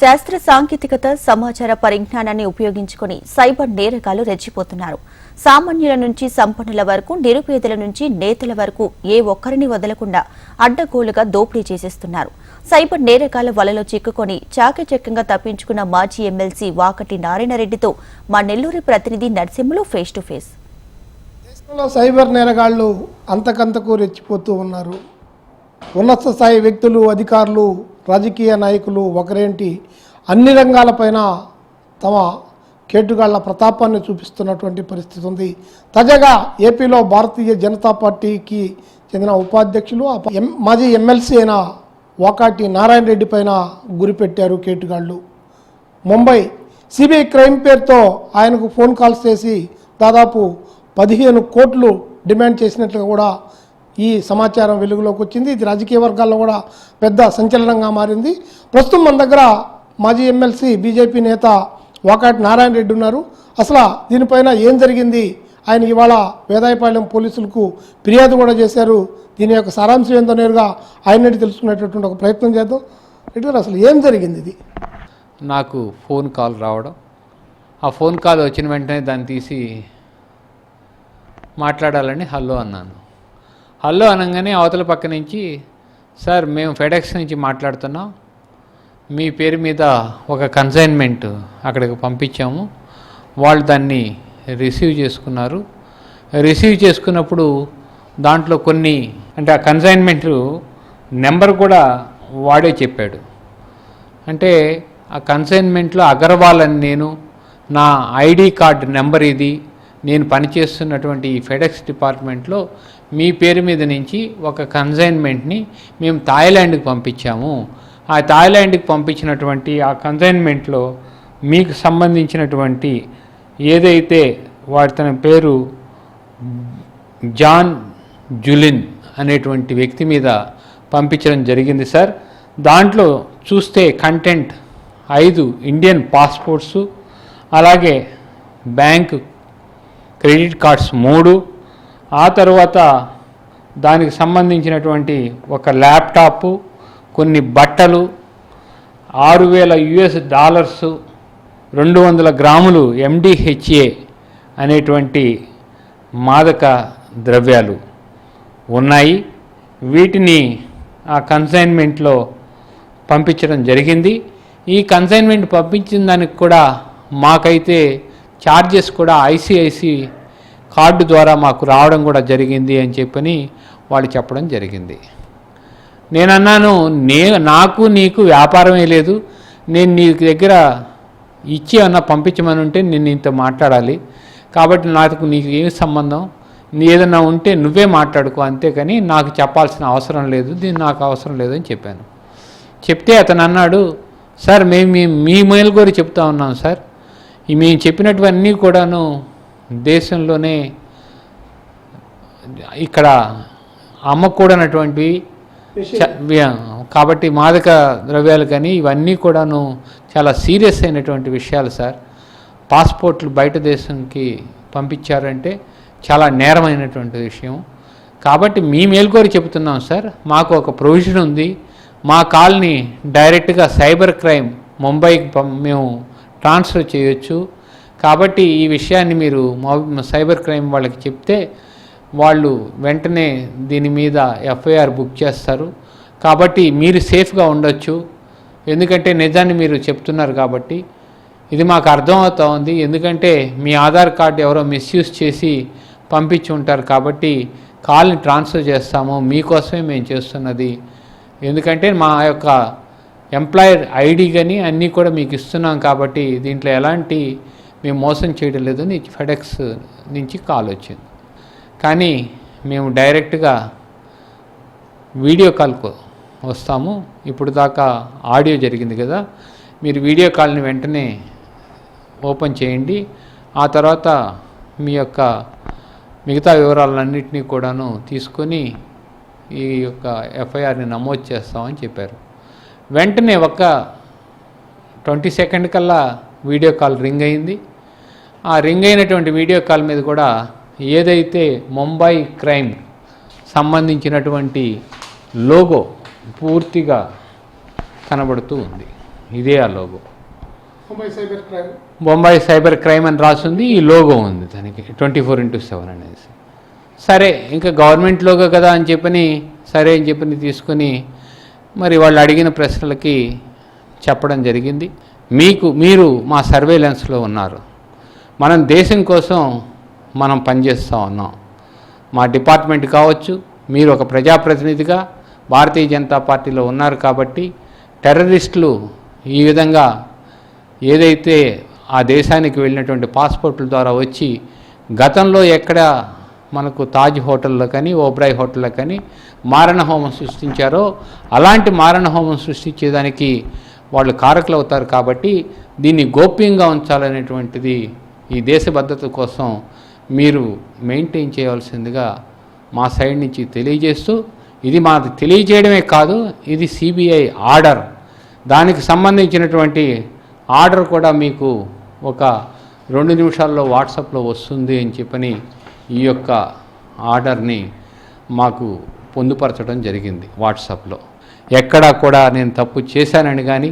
శాస్త్ర సాంకేతికత సమాచార పరిజ్ఞానాన్ని ఉపయోగించుకుని సైబర్ నేరగాలు రెచ్చిపోతున్నారు. సామాన్యుల నుంచి సంపన్నుల వరకు నిరుపేదల నుంచి నేతల వరకు ఏ ఒక్కరిని వదలకుండా అడ్డగోలుగా దోపిడీ చేసేస్తున్నారు. సైబర్ నేరగాల వలలో చిక్కుకొని చాకచక్యంగా తప్పించుకున్న మాజీ ఎమ్మెల్సీ వాకటి నారాయణరెడ్డితో మా నెల్లూరు ప్రతినిధి నర్సింహులు ఫేస్ టు ఫేస్. దేశంలో సైబర్ నేరగాళ్ళు అంతకంతకు రెచ్చిపోతూ ఉన్నారు. ఉన్నత స్థాయి వ్యక్తులు అధికారులు రాజకీయ నాయకులు ఒకరేంటి అన్ని రంగాలపైన తమ కేటుగాళ్ళ ప్రతాపాన్ని చూపిస్తున్నటువంటి పరిస్థితి ఉంది. తాజాగా ఏపీలో భారతీయ జనతా పార్టీకి చెందిన ఉపాధ్యక్షులు ఎం- మాజీ ఎమ్మెల్సీ అయిన వాకాటి నారాయణ రెడ్డి పైన గురిపెట్టారు కేటుగాళ్ళు. ముంబై సిబిఐ క్రైమ్ పేరుతో ఆయనకు ఫోన్ కాల్స్ చేసి దాదాపు పదిహేను కోట్లు డిమాండ్ చేసినట్లుగా కూడా ఈ సమాచారం వెలుగులోకి వచ్చింది. ఇది రాజకీయ వర్గాల్లో కూడా పెద్ద సంచలనంగా మారింది. ప్రస్తుతం మన దగ్గర మాజీ ఎమ్మెల్సీ బీజేపీ నేత వాకాటి నారాయణ రెడ్డి ఉన్నారు. అసలు దీనిపైన ఏం జరిగింది? ఆయన ఇవాళ వేదాయపాలెం పోలీసులకు ఫిర్యాదు కూడా చేశారు. దీని యొక్క సారాంశం ఏందో నేరుగా ఆయన తెలుసుకునేటటువంటి ఒక ప్రయత్నం చేద్దాం. రెడ్డి అసలు ఏం జరిగింది ఇది? నాకు ఫోన్ కాల్ రావడం. ఆ ఫోన్ కాల్ వచ్చిన వెంటనే దాన్ని తీసి మాట్లాడాలని హలో అన్నాను. హలో అనగానే అవతల పక్క నుంచి సార్ మేము ఫెడెక్స్ నుంచి మాట్లాడుతున్నాం. మీ పేరు మీద ఒక కన్సైన్మెంట్ అక్కడికి పంపించాము. వాళ్ళు దాన్ని రిసీవ్ చేసుకున్నారు. రిసీవ్ చేసుకున్నప్పుడు దాంట్లో కొన్ని అంటే ఆ కన్సైన్మెంట్ నెంబర్ కూడా వాడే చెప్పాడు. అంటే ఆ కన్సైన్మెంట్లో అగర్వాల్ అని నేను నా ఐడి కార్డు నెంబర్ ఇది నేను పనిచేస్తున్నటువంటి ఈ ఫెడెక్స్ డిపార్ట్మెంట్లో మీ పేరు మీద నుంచి ఒక కన్సైన్మెంట్ని మేము థాయిలాండ్కి పంపించాము. ఆ థాయిలాండ్కి పంపించినటువంటి ఆ కన్సైన్మెంట్లో మీకు సంబంధించినటువంటి ఏదైతే వాడి తన పేరు జాన్ జులిన్ అనేటువంటి వ్యక్తి మీద పంపించడం జరిగింది సార్. దాంట్లో చూస్తే కంటెంట్ ఐదు ఇండియన్ పాస్పోర్ట్స్ అలాగే బ్యాంక్ క్రెడిట్ కార్డ్స్ మూడు ఆ తర్వాత దానికి సంబంధించినటువంటి ఒక ల్యాప్టాప్ కొన్ని బట్టలు ఆరు వేల యుఎస్ డాలర్స్ రెండు వందల గ్రాములు ఎండిహెచ్ఏ అనేటువంటి మాదక ద్రవ్యాలు ఉన్నాయి. వీటిని ఆ కన్సైన్మెంట్లో పంపించడం జరిగింది. ఈ కన్సైన్మెంట్ పంపించిన దానికి కూడా మాకైతే ఛార్జెస్ కూడా ఐసిఐసి కార్డు ద్వారా మాకు రావడం కూడా జరిగింది అని చెప్పని వాళ్ళు చెప్పడం జరిగింది. నేను అన్నాను నే నాకు నీకు వ్యాపారమే లేదు. నేను నీ దగ్గర ఇచ్చి అన్న పంపించమని ఉంటే నేను నీతో మాట్లాడాలి. కాబట్టి నాకు నీకు ఏమి సంబంధం? నీ ఏదన్నా ఉంటే నువ్వే మాట్లాడుకో అంతేకాని నాకు చెప్పాల్సిన అవసరం లేదు. దీన్ని నాకు అవసరం లేదు అని చెప్పాను. చెప్తే అతను అన్నాడు సార్ మేము మీ మీ మేలు కూడా చెప్తా ఉన్నాం సార్. మేము చెప్పినటువన్నీ కూడాను దేశంలోనే ఇక్కడ అమ్మకూడనటువంటివి వ్య- కాబట్టి మాదక ద్రవ్యాలు కానీ ఇవన్నీ కూడాను చాలా సీరియస్ అయినటువంటి విషయాలు సార్. పాస్పోర్ట్లు బయట దేశంకి పంపించారంటే చాలా నేరమైనటువంటి విషయం. కాబట్టి మీ మేల్కోరి చెబుతున్నాం సార్. మాకు ఒక ప్రొవిజన్ ఉంది. మా కాల్ని డైరెక్ట్గా సైబర్ క్రైమ్ ముంబైకి మేము ట్రాన్స్ఫర్ చేయొచ్చు. కాబట్టి ఈ విషయాన్ని మీరు సైబర్ క్రైమ్ వాళ్ళకి చెప్తే వాళ్ళు వెంటనే దీని మీద ఎఫ్ఐఆర్ బుక్ చేస్తారు. కాబట్టి మీరు సేఫ్గా ఉండొచ్చు. ఎందుకంటే నిజాన్ని మీరు చెప్తున్నారు కాబట్టి. ఇది మాకు అర్థమవుతా ఉంది. ఎందుకంటే మీ ఆధార్ కార్డు ఎవరో మిస్యూజ్ చేసి పంపించి ఉంటారు కాబట్టి కాల్ని ట్రాన్స్ఫర్ చేస్తాము. మీకోసమే మేము చేస్తున్నది. ఎందుకంటే మా యొక్క ఎంప్లాయర్ ఐడి కానీ అన్నీ కూడా మీకు ఇస్తున్నాం కాబట్టి దీంట్లో ఎలాంటి మేము మోసం చేయడం లేదని ఫెడెక్స్ నుంచి కాల్ వచ్చింది. కానీ మేము డైరెక్ట్గా వీడియో కాల్కు వస్తాము. ఇప్పుడు దాకా ఆడియో జరిగింది కదా మీరు వీడియో కాల్ని వెంటనే ఓపెన్ చేయండి. ఆ తర్వాత మీ యొక్క మిగతా వివరాలన్నింటినీ కూడాను తీసుకొని ఈ యొక్క ఎఫ్ఐఆర్ని నమోదు చేస్తామని చెప్పారు. వెంటనే ఒక ట్వంటీ సెకండ్ కల్లా వీడియో కాల్ రింగ్ అయింది. ఆ రింగ్ అయినటువంటి వీడియో కాల్ మీద కూడా ఏదైతే ముంబై క్రైమ్ సంబంధించినటువంటి లోగో పూర్తిగా కనబడుతూ ఉంది. ఇదే ఆ logo. Mumbai cyber crime. Bombay cyber crime అని రాసింది ఈ లోగో ఉంది దానికి ట్వంటీ ఫోర్ ఇంటూ సెవెన్ అనేసి. సరే ఇంకా గవర్నమెంట్ లోగో కదా అని చెప్పని సరే అని చెప్పని తీసుకొని మరి వాళ్ళు అడిగిన ప్రశ్నలకి చెప్పడం జరిగింది. మీకు మీరు మా సర్వేలెన్స్లో ఉన్నారు. మనం దేశం కోసం మనం పనిచేస్తూ ఉన్నాం. మా డిపార్ట్మెంట్ కావచ్చు మీరు ఒక ప్రజాప్రతినిధిగా భారతీయ జనతా పార్టీలో ఉన్నారు కాబట్టి టెర్రరిస్టులు ఈ విధంగా ఏదైతే ఆ దేశానికి వెళ్ళినటువంటి పాస్పోర్ట్ల ద్వారా వచ్చి గతంలో ఎక్కడ మనకు తాజ్ హోటల్లో కానీ ఓబ్రాయ్ హోటల్లో కానీ మారణ హోమం సృష్టించారో అలాంటి మారణ హోమం సృష్టించేదానికి వాళ్ళు కారకులు అవుతారు కాబట్టి దీన్ని గోప్యంగా ఉంచాలనేటువంటిది ఈ దేశ భద్రత కోసం మీరు మెయింటైన్ చేయవలసిందిగా మా సైడ్ నుంచి తెలియజేస్తూ ఇది మాది తెలియజేయడమే కాదు ఇది సిబిఐ ఆర్డర్ దానికి సంబంధించినటువంటి ఆర్డర్ కూడా మీకు ఒక రెండు నిమిషాల్లో వాట్సాప్లో వస్తుంది అని చెప్పని ఈ యొక్క ఆర్డర్ని మాకు పొందుపరచడం జరిగింది వాట్సాప్లో. ఎక్కడా కూడా నేను తప్పు చేశానని కానీ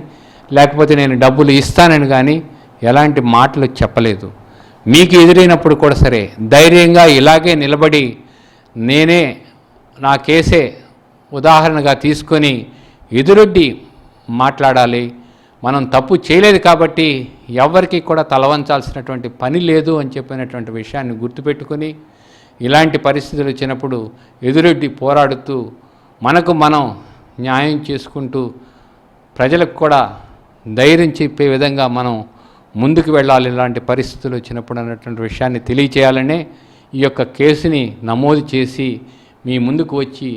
లేకపోతే నేను డబ్బులు ఇస్తానని కానీ ఎలాంటి మాటలు చెప్పలేదు. మీకు ఎదురైనప్పుడు కూడా సరే ధైర్యంగా ఇలాగే నిలబడి నేనే నా కేసే ఉదాహరణగా తీసుకొని ఎదురొడ్డి మాట్లాడాలి. మనం తప్పు చేయలేదు కాబట్టి ఎవరికి కూడా తలవంచాల్సినటువంటి పని లేదు అని చెప్పినటువంటి విషయాన్ని గుర్తుపెట్టుకొని ఇలాంటి పరిస్థితులు వచ్చినప్పుడు ఎదురొడ్డి పోరాడుతూ మనకు మనం న్యాయం చేసుకుంటూ ప్రజలకు కూడా ధైర్యం చెప్పే విధంగా మనం ముందుకు వెళ్ళాలి ఇలాంటి పరిస్థితులు వచ్చినప్పుడు అన్నటువంటి విషయాన్ని తెలియచేయాలనే ఈ యొక్క కేసుని నమోదు చేసి మీ ముందుకు వచ్చి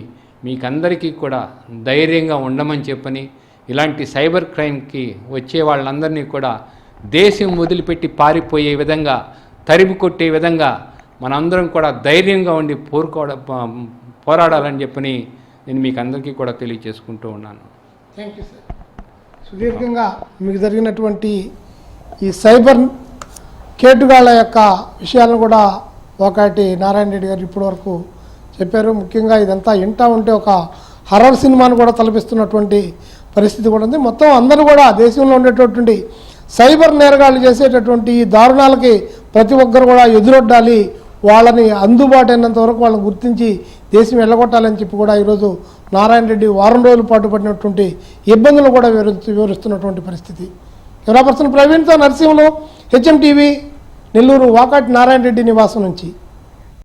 మీకందరికీ కూడా ధైర్యంగా ఉండమని చెప్పని ఇలాంటి సైబర్ క్రైమ్కి వచ్చే వాళ్ళందరినీ కూడా దేశం వదిలిపెట్టి పారిపోయే విధంగా తరిమి కొట్టే విధంగా మనందరం కూడా ధైర్యంగా ఉండి పోరుకోవడం పోరాడాలని చెప్పని నేను మీకు అందరికీ కూడా తెలియజేసుకుంటూ ఉన్నాను. థ్యాంక్ యూ సార్ సుదీర్ఘంగా మీకు జరిగినటువంటి ఈ సైబర్ కేటుగాళ్ళ యొక్క విషయాలను కూడా ఒకటి నారాయణ రెడ్డి గారు ఇప్పటి వరకు చెప్పారు. ముఖ్యంగా ఇదంతా ఇంటా ఉంటే ఒక హర్రర్ సినిమాను కూడా తలపిస్తున్నటువంటి పరిస్థితి కూడా ఉంది. మొత్తం అందరూ కూడా దేశంలో ఉండేటటువంటి సైబర్ నేరగాళ్ళు చేసేటటువంటి ఈ దారుణాలకి ప్రతి ఒక్కరు కూడా ఎదురొడ్డాలి. వాళ్ళని అందుబాటు అయినంత వరకు వాళ్ళని గుర్తించి దేశం వెళ్ళగొట్టాలని చెప్పి కూడా ఈరోజు నారాయణ రెడ్డి వారం రోజుల పాటు పడినటువంటి ఇబ్బందులు కూడా వివరిస్తూ వివరిస్తున్నటువంటి పరిస్థితి. కెమెరా పర్సన్ ప్రవీణ్తో నరసింహులు హెచ్ఎం టీవీ నెల్లూరు వాకాటి నారాయణ రెడ్డి నివాసం నుంచి.